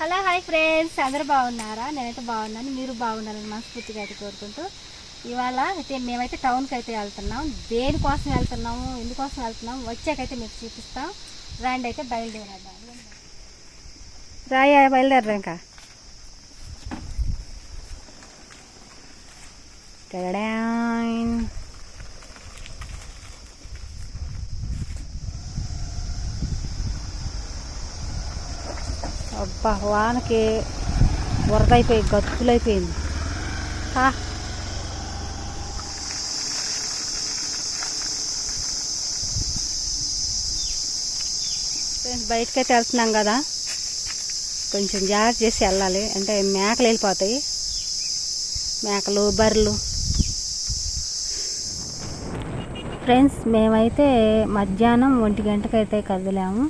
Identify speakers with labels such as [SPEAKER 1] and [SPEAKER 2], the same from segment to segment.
[SPEAKER 1] Hello hi friends. అందరూ బాగున్నారా? నేనైతే బాగున్నాను. మీరు బాగున్నారని మనస్ఫూర్తిగా అయితే కోరుకుంటూ ఇవాళ అయితే మేమైతే టౌన్కి అయితే వెళ్తున్నాం. దేనికోసం వెళ్తున్నాము? ఎందుకోసం వెళ్తున్నాం వచ్చాకైతే మీకు చూపిస్తాం. రండి అయితే బయలుదేరేద్దాం. రాయ బయలుదేరా ఇంకా? అబ్బా వానకి వరద అయిపోయి గతులైపోయింది బయటకైతే వెళ్తున్నాం కదా. కొంచెం జాగ్రత్త చేసి వెళ్ళాలి. అంటే మేకలు వెళ్ళిపోతాయి. మేకలు బర్రెలు. ఫ్రెండ్స్ మేమైతే మధ్యాహ్నం ఒంటి గంటకైతే కదిలాము.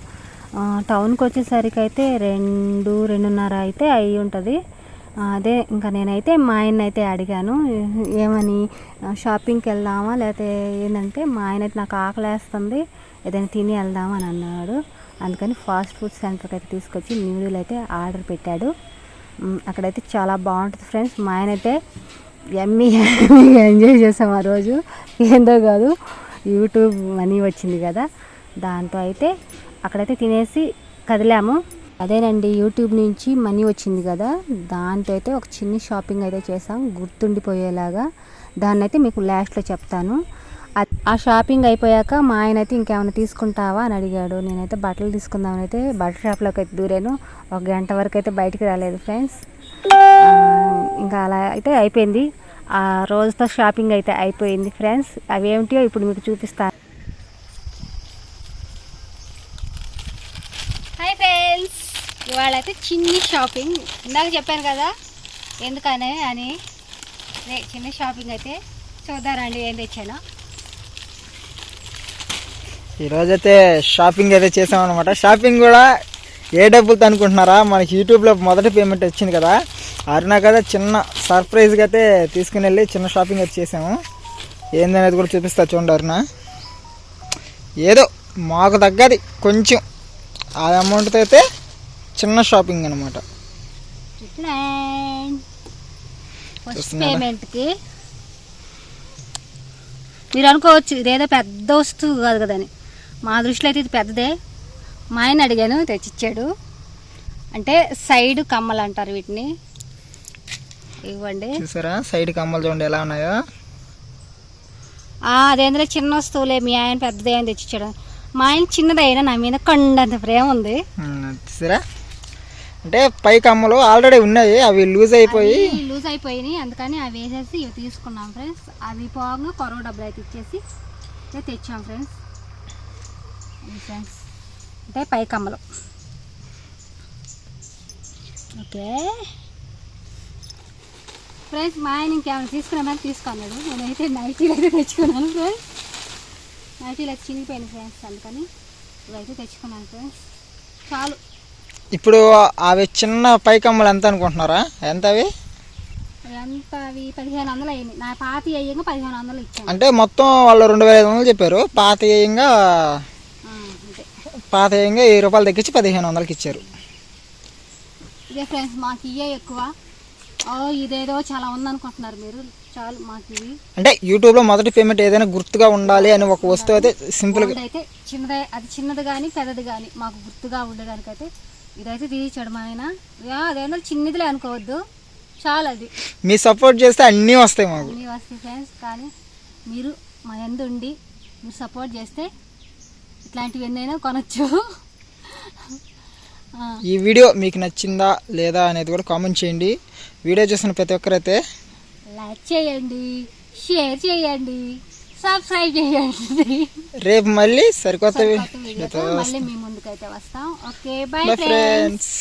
[SPEAKER 1] టౌన్కి వచ్చేసరికి అయితే రెండు రెండున్నర అయితే అయి ఉంటుంది. అదే ఇంకా నేనైతే మా ఆయన అయితే అడిగాను ఏమని షాపింగ్కి వెళ్దామా? లేకపోతే ఏంటంటే మా ఆయన అయితే నాకు ఆకలేస్తుంది ఏదైనా తిని వెళ్దామా? అని అన్నాడు. అందుకని ఫాస్ట్ ఫుడ్ సెంటర్కి అయితే తీసుకొచ్చి న్యూడిల్ అయితే ఆర్డర్ పెట్టాడు. అక్కడైతే చాలా బాగుంటుంది ఫ్రెండ్స్. మా ఆయన అయితే ఎమ్మి ఎంజాయ్ చేసాం ఆ రోజు. ఏందో కాదు యూట్యూబ్ మనీ వచ్చింది కదా. దాంతో అయితే అక్కడైతే తినేసి కదిలాము. అదేనండి యూట్యూబ్ నుంచి మనీ వచ్చింది కదా దాంతో అయితే ఒక చిన్న షాపింగ్ అయితే చేసాం గుర్తుండిపోయేలాగా. దాన్ని అయితే మీకు లాస్ట్లో చెప్తాను. ఆ- షాపింగ్ అయిపోయాక మా ఆయన అయితే ఇంకేమైనా తీసుకుంటావా అని అడిగాడు. నేనైతే బట్టలు తీసుకుందామని అయితే బట్టల షాప్లోకి అయితే దూరాను. ఒక గంట వరకు అయితే బయటికి రాలేదు ఫ్రెండ్స్. ఇంకా అలా అయితే అయిపోయింది. ఆ రోజుతో షాపింగ్ అయితే అయిపోయింది ఫ్రెండ్స్. అవి ఇప్పుడు మీకు చూపిస్తాను హాయ్ ఫ్రెండ్స్ ఇవాళ అయితే చిన్ని షాపింగ్ ఇందాక చెప్పాను కదా. ఎందుకని అని. చిన్న షాపింగ్ అయితే చూద్దారండి ఏం తెచ్చాను.
[SPEAKER 2] ఈరోజైతే షాపింగ్ అయితే చేసామన్నమాట. షాపింగ్ కూడా ఏ డబ్బులతో అనుకుంటున్నారా? మనకి యూట్యూబ్లో మొదటి పేమెంట్ వచ్చింది కదా. అరుణ కదా చిన్న సర్ప్రైజ్గా అయితే తీసుకుని వెళ్ళి చిన్న షాపింగ్ అయితే చేసాము. ఏందనేది కూడా చూపిస్తా చూడండి అరుణ. ఏదో మాకు తగ్గది కొంచెం. ఆ అమౌంట్తో అయితే చిన్న షాపింగ్ అనమాట?
[SPEAKER 1] పేమెంట్కి మీరు అనుకోవచ్చు ఇదేదో పెద్ద వస్తువు కాదు కదని మా దృష్టిలో అయితే ఇది పెద్దదే. మా ఆయన అడిగాను తెచ్చిచ్చాడు. అంటే సైడ్ కమ్మలు అంటారు వీటిని. ఇవ్వండి.
[SPEAKER 2] చూసారా? సైడ్ కమ్మలు చూడండి ఎలా ఉన్నాయో.
[SPEAKER 1] అదేంద్రే చిన్న వస్తువులే మీ ఆయన పెద్దదే అని తెచ్చిచ్చాడు. మా ఆయన చిన్నదైనా నా మీద కొండంత ప్రేమ ఉంది.
[SPEAKER 2] చూసారా? అంటే పై కమ్మలు ఆల్రెడీ ఉన్నాయి అవి లూజ్ అయిపోయి.
[SPEAKER 1] లూజ్ అయిపోయినాయి అందుకని అవి వేసేసి ఇవి తీసుకున్నాం ఫ్రెండ్స్. అవి పోగా కొరవ డబ్బులు అయితే ఇచ్చేసి తెచ్చాం ఫ్రెండ్స్. ఫ్రెండ్స్. అంటే పై కమ్మలు ఓకే. ఫ్రెండ్స్ మా ఆయన ఇంకేమైనా తీసుకున్నామని తీసుకున్నాడు. నేనైతే నైటీలు అయితే తెచ్చుకున్నాను ఫ్రెండ్స్. అయితే చినిగిపోయినాయి ఫ్రెండ్స్ అందుకని ఇవైతే తెచ్చుకున్నాను ఫ్రెండ్స్ చాలు.
[SPEAKER 2] ఇప్పుడు అవి చిన్న పై కమ్మలు ఎంత అనుకుంటున్నారా? ఎంత అవి?
[SPEAKER 1] ఎంత అవి పదిహేను వందలు అయ్యింది. నా పాతి అయ్యంగా పదిహేను వందలు ఇచ్చాను.
[SPEAKER 2] అంటే మొత్తం వాళ్ళు రెండు వేల ఐదు వందలు చెప్పారు. పాత
[SPEAKER 1] అంతే.
[SPEAKER 2] పాత వేయంగా వెయ్యి రూపాయలు తగ్గించి పదిహేను వందలకి ఇచ్చారు.
[SPEAKER 1] ఇదే ఫ్రెండ్స్ మాకు ఇవే ఎక్కువ. ఇదేదో చాలా ఉందనుకుంటున్నారు మీరు. చాలు మాకు ఇవి.
[SPEAKER 2] అంటే యూట్యూబ్లో మొదటి పేమెంట్ ఏదైనా గుర్తుగా ఉండాలి అని ఒక వస్తువు అయితే సింపుల్గా
[SPEAKER 1] గోల్డ్ అయితే చిన్నదే అది చిన్నది కానీ పెద్దది కానీ మాకు గుర్తుగా ఉండడానికైతే ఇదైతే తీయించాడు మా ఆయన. యా, అదేందో చిన్నదిలే అనుకోవద్దు. చాలు అది.
[SPEAKER 2] మీ సపోర్ట్ చేస్తే అన్నీ వస్తాయి మాకు.
[SPEAKER 1] అన్నీ వస్తాయి ఫ్రెండ్స్. కానీ మీరు మా ఎందు ఉండి మీరు సపోర్ట్ చేస్తే ఇట్లాంటివి ఎన్నైనా కొనొచ్చు.
[SPEAKER 2] ఈ వీడియో మీకు నచ్చిందా లేదా అనేది కూడా కామెంట్ చేయండి. వీడియో చూసిన ప్రతి ఒక్కరైతే
[SPEAKER 1] లైక్ చేయండి షేర్ చేయండి సబ్స్క్రైబ్ చేయండి.
[SPEAKER 2] రేపు మళ్ళీ సరికొత్త
[SPEAKER 1] కొత్త
[SPEAKER 2] వీడియోతో
[SPEAKER 1] వీడియోతో మళ్ళీ మీ ముందుకైతే వస్తాం. Okay bye
[SPEAKER 2] friends